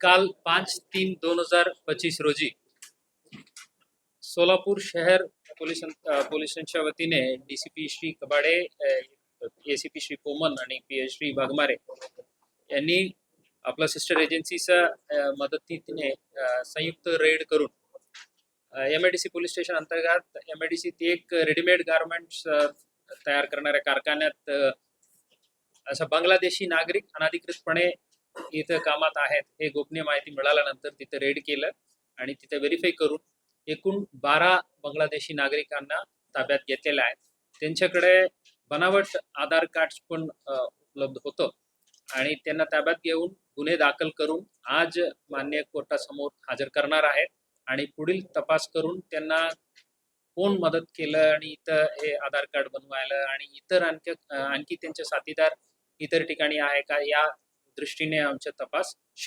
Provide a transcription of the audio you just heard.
काल पाच तीन दोन हजार पच्चीस रोजी सोलापूर शहर पोलीस पोलिसांच्या वतीने डीसीपी श्री कबाडे एसीपी श्री पोमन आणि पी एच श्री वाघमारे यांनी आपल्या सिस्टर एजन्सीच्या मदतीने संयुक्त रेड करून M I D C police station अंतर्गत एम आय डी सी एक रेडीमेड गारमेंट्स तयार करणाऱ्या कारखान्यात असा बांगलादेशी नागरिक अनधिकृतपणे इथं कामात आहेत. हे गोपनीय माहिती मिळाल्यानंतर तिथे रेड केलं आणि तिथे व्हेरीफाय करून एकूण बारा बांगलादेशी नागरिकांना ताब्यात घेतलेल्या आहेत. त्यांच्याकडे बनावट आधार कार्ड पण उपलब्ध होतं. आणि त्यांना ताब्यात घेऊन गुन्हे दाखल करून आज मान्य कोर्टासमोर हजर करणार आहेत. आणि पुढील तपास करून त्यांना कोण मदत केलं आणि इथं हे आधार कार्ड बनवायला आणि इतर आणखी आणखी त्यांचे साथीदार इतर ठिकाणी आहे का? या दृष्टीने आमचा तपास सुरू